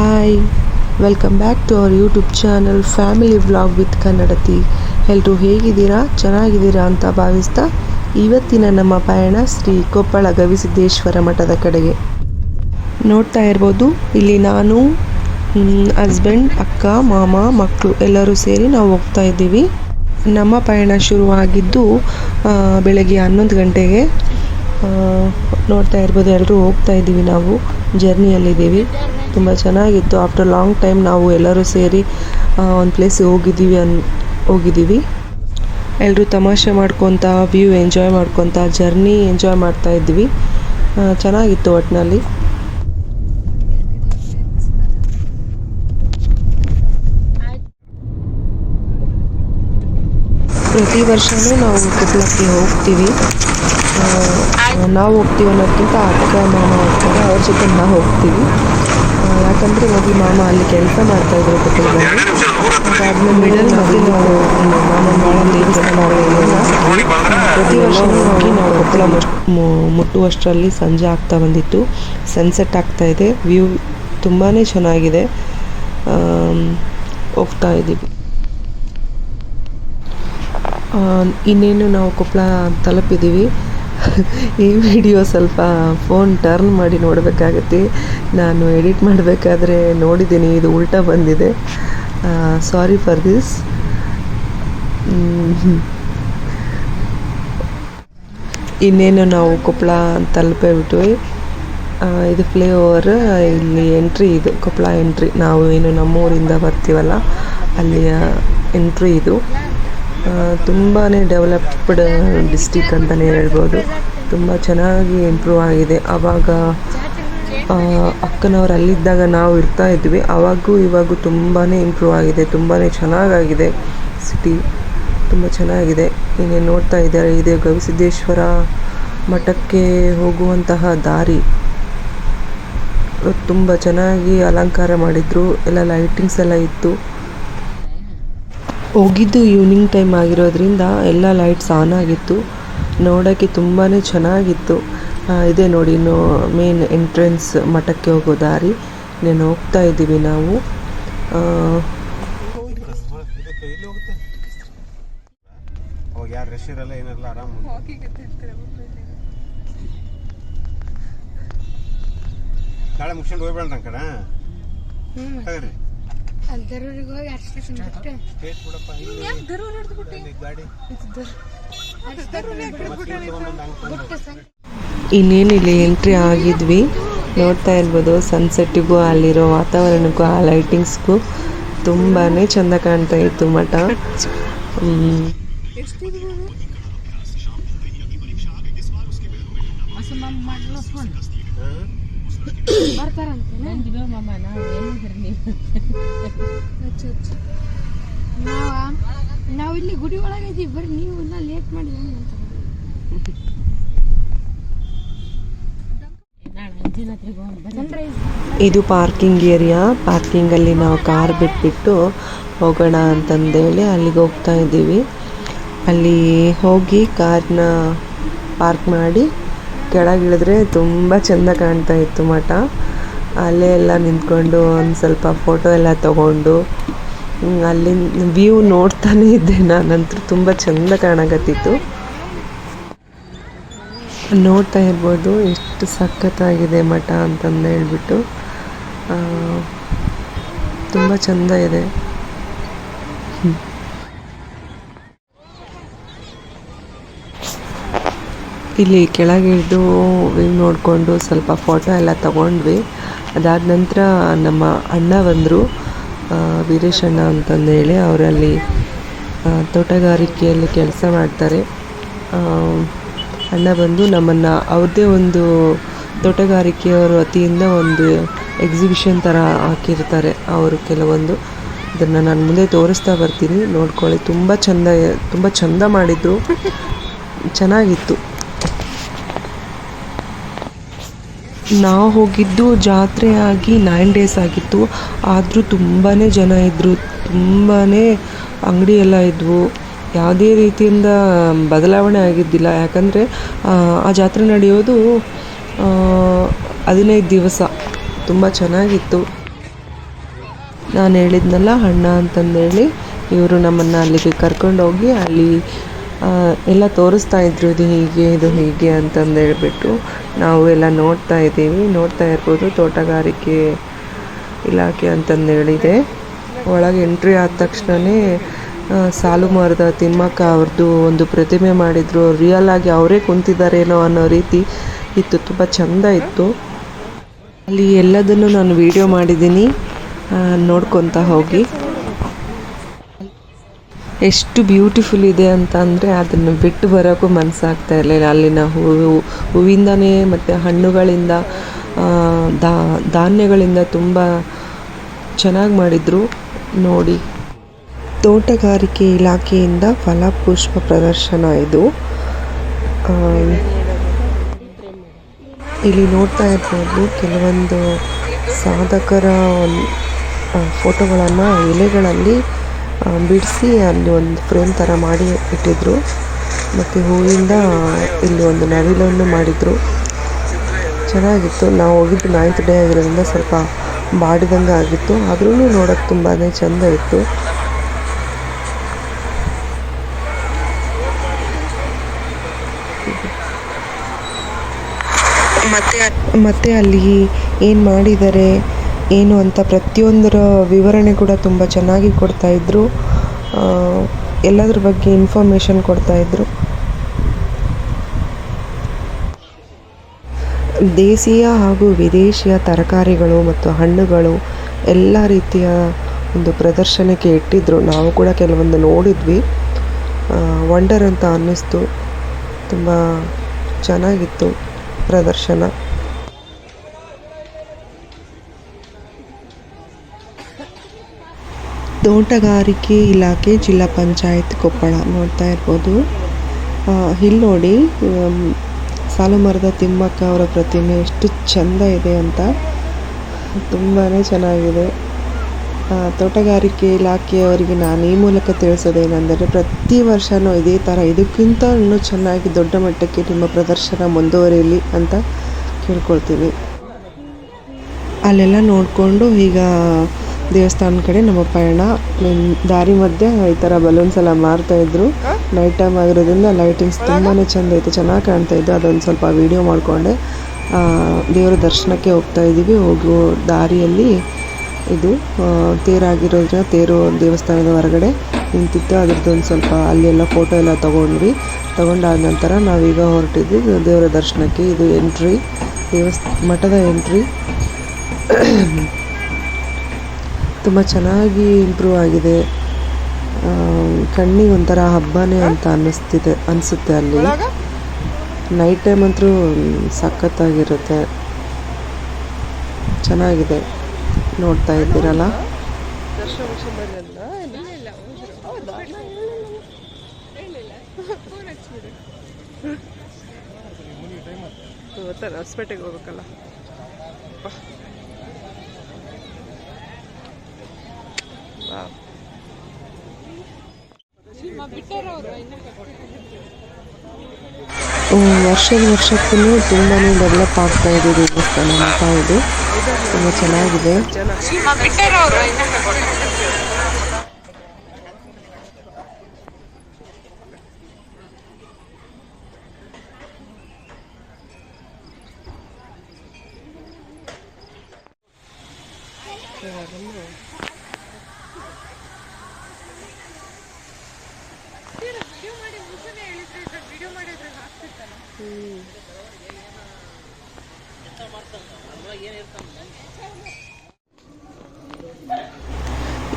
Hi welcome back to our YouTube channel family vlog with ಕನ್ನಡತಿ ಎಲ್ಲರೂ ಹೇಗಿದ್ದೀರಾ? ಚೆನ್ನಾಗಿದ್ದೀರಾ ಅಂತ ಭಾವಿಸ್ತಾ ಇವತ್ತಿನ ನಮ್ಮ ಪಯಣ ಶ್ರೀ ಕೊಪ್ಪಳ ಗವಿಸಿದ್ದೇಶ್ವರ ಮಠದ ಕಡೆಗೆ. ನೋಡ್ತಾ ಇರ್ಬೋದು, ಇಲ್ಲಿ ನಾನು ಹಸ್ಬೆಂಡ್ ಅಕ್ಕ, ಮಾಮ ಮಕ್ಕಳು ಎಲ್ಲರೂ ಸೇರಿ ನಾವು ಹೋಗ್ತಾ ಇದ್ದೀವಿ. ನಮ್ಮ ಪಯಣ ಶುರುವಾಗಿದ್ದು ಬೆಳಗ್ಗೆ ಹನ್ನೊಂದು ಗಂಟೆಗೆ. ನೋಡ್ತಾ ಇರ್ಬೋದು ಎಲ್ಲರೂ ಹೋಗ್ತಾ ಇದ್ದೀವಿ ನಾವು, ಜರ್ನಿಯಲ್ಲಿದ್ದೀವಿ. ತುಂಬ ಚೆನ್ನಾಗಿತ್ತು. ಆಫ್ಟರ್ ಲಾಂಗ್ ಟೈಮ್ ನಾವು ಎಲ್ಲರೂ ಸೇರಿ ಒಂದು ಪ್ಲೇಸಿಗೆ ಹೋಗಿದ್ದೀವಿ ಅನ್, ಹೋಗಿದ್ದೀವಿ. ಎಲ್ಲರೂ ತಮಾಷೆ ಮಾಡ್ಕೊತ ವ್ಯೂ ಎಂಜಾಯ್ ಮಾಡ್ಕೊತ, ಜರ್ನಿ ಎಂಜಾಯ್ ಮಾಡ್ತಾ ಇದ್ವಿ. ಚೆನ್ನಾಗಿತ್ತು ಒಟ್ಟಿನಲ್ಲಿ ಪ್ರತಿ ವರ್ಷವೂ ನಾವು ಕೊಪ್ಪಳಕ್ಕೆ ಹೋಗ್ತೀವಿ. ನಾವು ಹೋಗ್ತೀವಿ ಅನ್ನೋದಕ್ಕಿಂತ ಅಕ್ಕ ಮಾಮ ಹೋಗ್ತಾರೆ ಅವ್ರ ಜೊತೆ ನಾವು ಹೋಗ್ತೀವಿ. ಯಾಕಂದರೆ ಮೊದಲು ಮಾಮ ಅಲ್ಲಿ ಕೆಲಸ ಮಾಡ್ತಾಯಿದ್ರು ಕೊಪ್ಪಳದಲ್ಲಿ ಅದಾದ್ಮೇಲೆ ಮೊದಲು ನಾವು ಮಾಮನ ಭಾಳ ದೇವಸ್ಥಾನ ಮಾಡೋದಿಲ್ಲ ಪ್ರತಿ ವರ್ಷ ಹೋಗಿ ನಾವು ಕೊಪ್ಪಳ ಮುಟ್ಟುವಷ್ಟರಲ್ಲಿ ಸಂಜೆ ಆಗ್ತಾ ಬಂದಿತ್ತು. ಸನ್ಸೆಟ್ ಆಗ್ತಾ ಇದೆ. ವ್ಯೂ ತುಂಬಾ ಚೆನ್ನಾಗಿದೆ. ಹೋಗ್ತಾ ಇದ್ದೀವಿ. ಇನ್ನೇನು ನಾವು ಕೊಪ್ಪಳ ತಲುಪಿದ್ದೀವಿ. ಈ ವಿಡಿಯೋ ಸ್ವಲ್ಪ ಫೋನ್ ಟರ್ನ್ ಮಾಡಿ ನೋಡಬೇಕಾಗತ್ತೆ. ನಾನು ಎಡಿಟ್ ಮಾಡಬೇಕಾದ್ರೆ ನೋಡಿದ್ದೀನಿ, ಇದು ಉಲ್ಟಾ ಬಂದಿದೆ. Sorry for this. ಇನ್ನೇನು ನಾವು ಕೊಪ್ಪಳ ತಲುಪಿಬಿಟ್ವಿ. ಇದು ಫ್ಲೈ ಓವರ್ ಇಲ್ಲಿ ಎಂಟ್ರಿ ಇದು ಕೊಪ್ಪಳ ಎಂಟ್ರಿ. ನಾವು ಏನು ನಮ್ಮೂರಿಂದ ಬರ್ತೀವಲ್ಲ, ಅಲ್ಲಿಯ ಎಂಟ್ರಿ ಇದು. ತುಂಬಾ ಡೆವಲಪ್ಡ್ ಡಿಸ್ಟಿಕ್ ಅಂತಲೇ ಹೇಳ್ಬೋದು. ತುಂಬ ಚೆನ್ನಾಗಿ ಇಂಪ್ರೂವ್ ಆಗಿದೆ. ಆವಾಗ ಅಕ್ಕನವ್ರು ಅಲ್ಲಿದ್ದಾಗ ನಾವು ಇರ್ತಾ ಇದ್ವಿ. ಆವಾಗೂ ಇವಾಗೂ ತುಂಬಾ ಇಂಪ್ರೂವ್ ಆಗಿದೆ. ತುಂಬಾ ಚೆನ್ನಾಗಾಗಿದೆ ಸಿಟಿ ತುಂಬ ಚೆನ್ನಾಗಿದೆ. ಇನ್ನೇನು ನೋಡ್ತಾ ಇದ್ದಾರೆ? ಇದೇ ಗವಿಸಿದ್ದೇಶ್ವರ ಮಠಕ್ಕೆ ಹೋಗುವಂತಹ ದಾರಿ. ತುಂಬ ಚೆನ್ನಾಗಿ ಅಲಂಕಾರ ಮಾಡಿದ್ರು. ಎಲ್ಲ ಲೈಟಿಂಗ್ಸ್ ಎಲ್ಲ ಇತ್ತು. ಹೋಗಿದ್ದು ಈವ್ನಿಂಗ್ ಟೈಮ್ ಆಗಿರೋದ್ರಿಂದ ಎಲ್ಲ ಲೈಟ್ಸ್ ಆನ್ ಆಗಿತ್ತು. ನೋಡೋಕ್ಕೆ ತುಂಬಾ ಚೆನ್ನಾಗಿತ್ತು. ಆ, ಇದೆ ನೋಡಿ ನೋ ಮೇನ್ ಎಂಟ್ರೆನ್ಸ್ ಮಠಕ್ಕೆ ಹೋಗೋ ದಾರಿ. ನೀನು ಹೋಗ್ತಾ ಇದ್ದೀವಿ ನಾವು. ಮುಗಿಸ್ಕೊಂಡು ಹೋಗ್ಬೇಡ ತಗರಿ ಅಲ್ದರೂರಿಗೆ ಹೋಗಿ ಅರ್ಶಿನ ಬಿಟ್ಟು. ಪೇಟ್ ಬಿಡಪ್ಪ ಇಲ್ಲಿ ಗಾಡಿ ಬಿಟ್ಟು ಸಣ್ಣ ಇನ್ನೇನು ಇಲ್ಲಿ ಎಂಟ್ರಿ ಆಗಿದ್ವಿ. ನೋಡ್ತಾ ಇರ್ಬೋದು ಸನ್ಸೆಟ್ಟಿಗೂ ಅಲ್ಲಿರೋ ವಾತಾವರಣಕ್ಕೂ ಆ ಲೈಟಿಂಗ್ಸ್ಗೂ ತುಂಬಾ ಚೆಂದ ಕಾಣ್ತಾ ಇತ್ತು ಮಠ. ಬರ್ತಾರಂತೆ ನಾವ ನಾವು? ಇಲ್ಲಿ ಗುಡಿ ಒಳಗೆ ಇದೀವಿ ಬರ್ರಿ ನೀವು ಇನ್ನ ಲೇಟ್ ಮಾಡಿ ಅಂತ ಇದು ಪಾರ್ಕಿಂಗ್ ಏರಿಯಾ. ಪಾರ್ಕಿಂಗಲ್ಲಿ ನಾವು ಕಾರ್ ಬಿಟ್ಬಿಟ್ಟು ಹೋಗೋಣ ಅಂತಂದೇಳಿ ಅಲ್ಲಿಗೆ ಹೋಗ್ತಾ ಇದ್ದೀವಿ. ಅಲ್ಲಿ ಹೋಗಿ ಕಾರ್ನ ಪಾರ್ಕ್ ಮಾಡಿ ಕೆಳಗಿಳಿದ್ರೆ ತುಂಬ ಚೆಂದ ಕಾಣ್ತಾ ಇತ್ತು ಮಠ. ಅಲ್ಲೇ ಎಲ್ಲ ನಿಂತ್ಕೊಂಡು ಒಂದು ಸ್ವಲ್ಪ ಫೋಟೋ ಎಲ್ಲ ತಗೊಂಡು ಅಲ್ಲಿ ಅಲ್ಲಿನ ವ್ಯೂ ನೋಡ್ತಾನೆ ಇದ್ದೆ ನಾನಂತೂ, ತುಂಬ ಚೆಂದ ಕಾಣಕತ್ತಿತ್ತು. ನೋಡ್ತಾ ಇರ್ಬೋದು ಎಷ್ಟು ಸಖತ್ತಾಗಿದೆ ಮಠ ಅಂತಂದು ಹೇಳ್ಬಿಟ್ಟು. ತುಂಬ ಚೆಂದ ಇದೆ. ಇಲ್ಲಿ ಕೆಳಗಿಳಿದು ವ್ಯೂ ನೋಡಿಕೊಂಡು ಸ್ವಲ್ಪ ಫೋಟೋ ಎಲ್ಲ ತಗೊಂಡ್ವಿ. ಅದಾದ ನಂತರ ನಮ್ಮ ಅಣ್ಣ ಬಂದರು. ವೀರೇಶ್ ಅಣ್ಣ ಅಂತಂದೇಳಿ ಅವರಲ್ಲಿ ತೋಟಗಾರಿಕೆಯಲ್ಲಿ ಕೆಲಸ ಮಾಡ್ತಾರೆ. ಅಣ್ಣ ಬಂದು ನಮ್ಮನ್ನು ಅವ್ರದ್ದೇ ಒಂದು ತೋಟಗಾರಿಕೆಯವರ ವತಿಯಿಂದ ಒಂದು ಎಕ್ಸಿಬಿಷನ್ ಥರ ಹಾಕಿರ್ತಾರೆ ಅವರು ಕೆಲವೊಂದು. ಅದನ್ನು ನಾನು ಮುಂದೆ ತೋರಿಸ್ತಾ ಬರ್ತೀನಿ. ನೋಡ್ಕೊಳ್ಳಿ. ತುಂಬ ಚೆಂದ ತುಂಬ ಚೆಂದ ಮಾಡಿದ್ರು. ಚೆನ್ನಾಗಿತ್ತು. ನಾವು ಹೋಗಿದ್ದು ಜಾತ್ರೆ ಆಗಿ ನೈನ್ ಡೇಸ್ ಆಗಿತ್ತು. ಆದರೂ ತುಂಬಾ ಜನ ಇದ್ದರು ತುಂಬಾ ಅಂಗಡಿ ಎಲ್ಲ ಇದ್ವು. ಯಾವುದೇ ರೀತಿಯಿಂದ ಬದಲಾವಣೆ ಆಗಿದ್ದಿಲ್ಲ. ಯಾಕಂದರೆ, ಆ ಜಾತ್ರೆ ನಡೆಯೋದು ಹದಿನೈದು ದಿವಸ. ತುಂಬ ಚೆನ್ನಾಗಿತ್ತು. ನಾನು ಹೇಳಿದ್ನಲ್ಲ ಅಣ್ಣ ಅಂತಂದೇಳಿ, ಇವರು ನಮ್ಮನ್ನು ಅಲ್ಲಿಗೆ ಕರ್ಕೊಂಡೋಗಿ ಅಲ್ಲಿ ಎಲ್ಲ ತೋರಿಸ್ತಾ ಇದ್ರು, ಇದು ಹೀಗೆ ಇದು ಹೀಗೆ ಅಂತಂದು ಹೇಳ್ಬಿಟ್ಟು ನಾವು ಎಲ್ಲ ನೋಡ್ತಾ ಇದ್ದೀವಿ. ನೋಡ್ತಾ ಇರ್ಬೋದು, ತೋಟಗಾರಿಕೆ ಇಲಾಖೆ ಅಂತಂದು ಹೇಳಿದೆ ಒಳಗೆ ಎಂಟ್ರಿ ಆದ ತಕ್ಷಣವೇ ಸಾಲು ಮರದ ತಿಮ್ಮಕ್ಕ ಅವ್ರದ್ದು ಒಂದು ಪ್ರತಿಮೆ ಮಾಡಿದ್ರು. ರಿಯಲ್ ಆಗಿ ಅವರೇ ಕುಂತಿದ್ದಾರೇನೋ ಅನ್ನೋ ರೀತಿ ಇತ್ತು. ತುಂಬ ಚೆಂದ ಇತ್ತು. ಅಲ್ಲಿ ಎಲ್ಲದನ್ನು ನಾನು ವಿಡಿಯೋ ಮಾಡಿದ್ದೀನಿ. ನೋಡ್ಕೊತಾ ಹೋಗಿ. ಎಷ್ಟು ಬ್ಯೂಟಿಫುಲ್ ಇದೆ ಅಂತ ಅಂದರೆ ಅದನ್ನು ಬಿಟ್ಟು ಬರೋಕ್ಕೂ ಮನಸ್ಸಾಗ್ತಾ ಇರಲಿಲ್ಲ. ಅಲ್ಲಿನ ಹೂವು, ಹೂವಿಂದನೇ ಮತ್ತು ಹಣ್ಣುಗಳಿಂದ ದಾ, ಧಾನ್ಯಗಳಿಂದ ತುಂಬ ಚೆನ್ನಾಗಿ ಮಾಡಿದರು. ನೋಡಿ. ತೋಟಗಾರಿಕೆ ಇಲಾಖೆಯಿಂದ ಫಲಪುಷ್ಪ ಪ್ರದರ್ಶನ ಇದು. ಇಲ್ಲಿ ನೋಡ್ತಾ ಇರ್ಬೋದು ಕೆಲವೊಂದು ಸಾಧಕರ ಫೋಟೋಗಳನ್ನು ಎಲೆಗಳಲ್ಲಿ ಬಿಡಿಸಿ ಅಲ್ಲಿ ಒಂದು ಫ್ರೇಮ್ ಥರ ಮಾಡಿ ಇಟ್ಟಿದ್ರು. ಮತ್ತು ಹೂವಿಂದ ಇಲ್ಲಿ ಒಂದು ನವಿಲನ್ನು ಮಾಡಿದರು. ಚೆನ್ನಾಗಿತ್ತು. ನಾವು ಹೋಗಿದ್ದು ನೈನ್ತ್ ಡೇ ಆಗಿರೋದ್ರಿಂದ ಸ್ವಲ್ಪ ಬಾಡಿದಂಗೆ ಆಗಿತ್ತು. ಆದ್ರೂ ನೋಡೋಕ್ಕೆ ತುಂಬಾ ಚೆಂದ ಇತ್ತು. ಮತ್ತೆ ಅಲ್ಲಿ ಏನು ಮಾಡಿದ್ದಾರೆ? ಏನು ಅಂತ ಪ್ರತಿಯೊಂದರ ವಿವರಣೆ ಕೂಡ ತುಂಬ ಚೆನ್ನಾಗಿ ಕೊಡ್ತಾಯಿದ್ರು ಎಲ್ಲದ್ರ ಬಗ್ಗೆ ಇನ್ಫಾರ್ಮೇಷನ್ ಕೊಡ್ತಾಯಿದ್ರು ದೇಶೀಯ ಹಾಗೂ ವಿದೇಶಿಯ ತರಕಾರಿಗಳು ಮತ್ತು ಹಣ್ಣುಗಳು ಎಲ್ಲ ರೀತಿಯ ಒಂದು ಪ್ರದರ್ಶನಕ್ಕೆ ಇಟ್ಟಿದ್ದರು ನಾವು ಕೂಡ ಕೆಲವೊಂದು ನೋಡಿದ್ವಿ. ವಂಡರ್ ಅಂತ ಅನ್ನಿಸ್ತು. ತುಂಬ ಚೆನ್ನಾಗಿತ್ತು ಪ್ರದರ್ಶನ. ತೋಟಗಾರಿಕೆ ಇಲಾಖೆ ಜಿಲ್ಲಾ ಪಂಚಾಯತ್ ಕೊಪ್ಪಳ ನೋಡ್ತಾ ಇರ್ಬೋದು. ಇಲ್ಲಿ ನೋಡಿ ಸಾಲು ಮರದ ತಿಮ್ಮಕ್ಕ ಅವರ ಪ್ರತಿಮೆ ಎಷ್ಟು ಚಂದ ಇದೆ ಅಂತ. ತುಂಬಾ ಚೆನ್ನಾಗಿದೆ. ತೋಟಗಾರಿಕೆ ಇಲಾಖೆಯವರಿಗೆ ನಾನು ಈ ಮೂಲಕ ತಿಳಿಸೋದೇನೆಂದರೆ, ಪ್ರತಿ ವರ್ಷವೂ ಇದೇ ಥರ ಇದಕ್ಕಿಂತ ಇನ್ನೂ ಚೆನ್ನಾಗಿ ದೊಡ್ಡ ಮಟ್ಟಕ್ಕೆ ನಿಮ್ಮ ಪ್ರದರ್ಶನ ಮುಂದುವರಿಯಲಿ ಅಂತ ಕೇಳ್ಕೊಳ್ತೀವಿ. ಅಲ್ಲೆಲ್ಲ ನೋಡಿಕೊಂಡು ಈಗ ದೇವಸ್ಥಾನ ಕಡೆ ನಮ್ಮ ಪಯಣ. ದಾರಿ ಮಧ್ಯೆ ಈ ತರ ಬಲೂನ್ಸ್ ಎಲ್ಲ ಮಾರ್ತಾ ಇದ್ರು. ನೈಟ್ ಟೈಮ್ ಆಗಿರೋದ್ರಿಂದ ಲೈಟಿಂಗ್ಸ್ ತುಂಬಾ ಚೆಂದ ಐತೆ ಚೆನ್ನಾಗಿ ಕಾಣ್ತಾ ಇತ್ತು. ಅದೊಂದು ಸ್ವಲ್ಪ ವಿಡಿಯೋ ಮಾಡಿಕೊಂಡೆ. ದೇವರ ದರ್ಶನಕ್ಕೆ ಹೋಗ್ತಾ ಇದ್ದೀವಿ ಹೋಗೋ ದಾರಿಯಲ್ಲಿ ಇದು ಆ, ತೇರಾಗಿರೋದ್ರಿಂದ ತೇರು ದೇವಸ್ಥಾನದ ಹೊರಗಡೆ ನಿಂತಿತ್ತು. ಅದ್ರದ್ದು ಒಂದು ಸ್ವಲ್ಪ ಅಲ್ಲೆಲ್ಲ ಫೋಟೋ ಎಲ್ಲ ತೊಗೊಂಡ್ವಿ. ತೊಗೊಂಡಾದ ನಂತರ ನಾವೀಗ ಹೊರಟಿದ್ವಿ ದೇವರ ದರ್ಶನಕ್ಕೆ ಇದು ಎಂಟ್ರಿ ದೇವಸ್ ಮಠದ ಎಂಟ್ರಿ ತುಂಬ ಚೆನ್ನಾಗಿ ಇಂಪ್ರೂವ್ ಆಗಿದೆ. ಕಣ್ಣಿಗೆ ಒಂಥರ ಹಬ್ಬನೇ ಅಂತ ಅನ್ನಿಸ್ತಿದೆ ಅನಿಸುತ್ತೆ ಅಲ್ಲಿ. ನೈಟ್ ಟೈಮ್ ಅಂತೂ ಸಖತ್ತಾಗಿರುತ್ತೆ. ಚೆನ್ನಾಗಿದೆ. ನೋಡ್ತಾ ಇದ್ದೀರಲ್ಲ? ಹೊಸಪೇಟೆಗೆ ಹೋಗ್ಬೇಕಲ್ಲ. ವರ್ಷದ ವರ್ಷಕ್ಕೂ ತುಂಬಾ ಡೆವಲಪ್ ಆಗ್ತಾ ಇದೆ ದೇವಸ್ಥಾನ ಇದು. ತುಂಬ ಚೆನ್ನಾಗಿದೆ.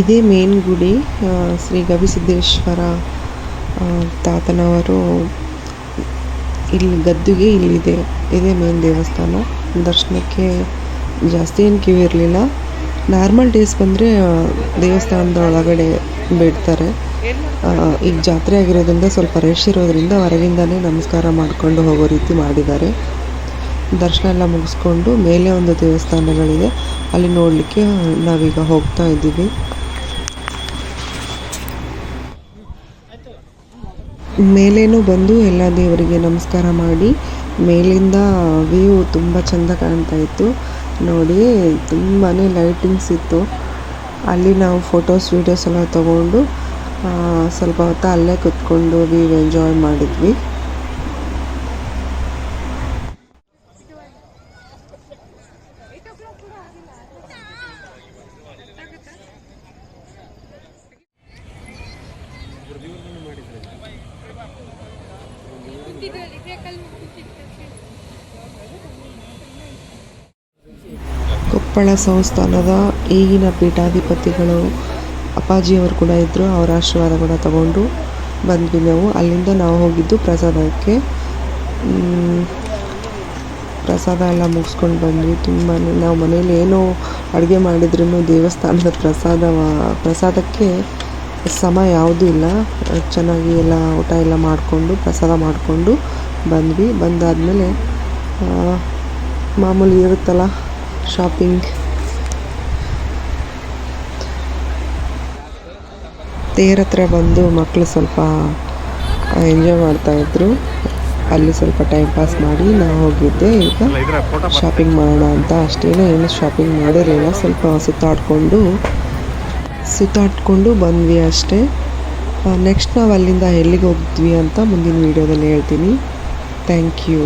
ಇದೇ ಮೇನ್ ಗುಡಿ ಶ್ರೀ ಗವಿಸಿದ್ದೇಶ್ವರ ತಾತನವರು ಇಲ್ಲಿ ಗದ್ದುಗೆ ಇಲ್ಲಿದೆ. ಇದೇ ಮೇನ್ ದೇವಸ್ಥಾನ. ದರ್ಶನಕ್ಕೆ ಜಾಸ್ತಿ ಏನು ಕ್ಯೂ ಇರಲಿಲ್ಲ. ನಾರ್ಮಲ್ ಡೇಸ್ ಬಂದರೆ ದೇವಸ್ಥಾನದ ಒಳಗಡೆ ಬಿಡ್ತಾರೆ. ಈಗ ಜಾತ್ರೆ ಆಗಿರೋದ್ರಿಂದ ಸ್ವಲ್ಪ ರಶ್ ಇರೋದ್ರಿಂದ ಹೊರಗಿಂದನೇ ನಮಸ್ಕಾರ ಮಾಡಿಕೊಂಡು ಹೋಗೋ ರೀತಿ ಮಾಡಿದ್ದಾರೆ. ದರ್ಶನ ಎಲ್ಲ ಮುಗಿಸ್ಕೊಂಡು ಮೇಲೆ ಒಂದು ದೇವಸ್ಥಾನಗಳಿದೆ. ಅಲ್ಲಿ ನೋಡಲಿಕ್ಕೆ ನಾವೀಗ ಹೋಗ್ತಾ ಇದ್ದೀವಿ. ಮೇಲೇನೂ ಬಂದು ಎಲ್ಲ ದೇವರಿಗೆ ನಮಸ್ಕಾರ ಮಾಡಿ, ಮೇಲಿಂದ ವ್ಯೂ ತುಂಬ ಚೆಂದ ಕಾಣ್ತಾ ಇತ್ತು. ನೋಡಿ ತುಂಬಾ ಲೈಟಿಂಗ್ಸ್ ಇತ್ತು. ಅಲ್ಲಿ ನಾವು ಫೋಟೋಸ್ ವೀಡಿಯೋಸ್ ಎಲ್ಲ ತೊಗೊಂಡು ಸ್ವಲ್ಪ ಹೊತ್ತು ಅಲ್ಲೇ ಕುತ್ಕೊಂಡು ವೀವ್ ಎಂಜಾಯ್ ಮಾಡಿದ್ವಿ. ಕೊಪ್ಪಳ ಸಂಸ್ಥಾನದ ಈಗಿನ ಪೀಠಾಧಿಪತಿಗಳು ಅಪ್ಪಾಜಿಯವರು ಕೂಡ ಇದ್ದರು ಅವರ ಆಶೀರ್ವಾದ ಕೂಡ ತಗೊಂಡು ಬಂದ್ವಿ ನಾವು. ಅಲ್ಲಿಂದ ನಾವು ಹೋಗಿದ್ದು ಪ್ರಸಾದಕ್ಕೆ. ಪ್ರಸಾದ ಎಲ್ಲ ಮುಗಿಸ್ಕೊಂಡು ಬಂದ್ವಿ. ತುಂಬಾ ನಾವು ಮನೇಲಿ ಏನೋ ಅಡುಗೆ ಮಾಡಿದ್ರೂ ದೇವಸ್ಥಾನದ ಪ್ರಸಾದ ಪ್ರಸಾದಕ್ಕೆ ಸಮ ಯಾವುದೂ ಇಲ್ಲ. ಚೆನ್ನಾಗಿ ಎಲ್ಲ ಊಟ ಎಲ್ಲ ಮಾಡಿಕೊಂಡು, ಪ್ರಸಾದ ಮಾಡಿಕೊಂಡು ಬಂದ್ವಿ. ಬಂದಾದಮೇಲೆ ಮಾಮೂಲಿ ಇರುತ್ತಲ್ಲ ಶಾಪಿಂಗ್ ತೇರ್ ಹತ್ರ ಬಂದು ಮಕ್ಕಳು ಸ್ವಲ್ಪ ಎಂಜಾಯ್ ಮಾಡ್ತಾಯಿದ್ರು ಅಲ್ಲಿ ಸ್ವಲ್ಪ ಟೈಮ್ ಪಾಸ್ ಮಾಡಿ ನಾವು ಹೋಗಿದ್ದೆ. ಈಗ ಶಾಪಿಂಗ್ ಮಾಡೋಣ ಅಂತ ಅಷ್ಟೇನು ಏನು ಶಾಪಿಂಗ್ ಮಾಡಿರಲಿಲ್ಲ ಸ್ವಲ್ಪ ಸುತ್ತಾಡಿಕೊಂಡು ಸುತ್ತಾಡಿಕೊಂಡು ಬಂದ್ವಿ ಅಷ್ಟೇ. ನೆಕ್ಸ್ಟ್ ನಾವು ಅಲ್ಲಿಂದ ಎಲ್ಲಿಗೆ ಹೋಗಿದ್ವಿ ಅಂತ ಮುಂದಿನ ವೀಡಿಯೋದಲ್ಲಿ ಹೇಳ್ತೀನಿ. Thank you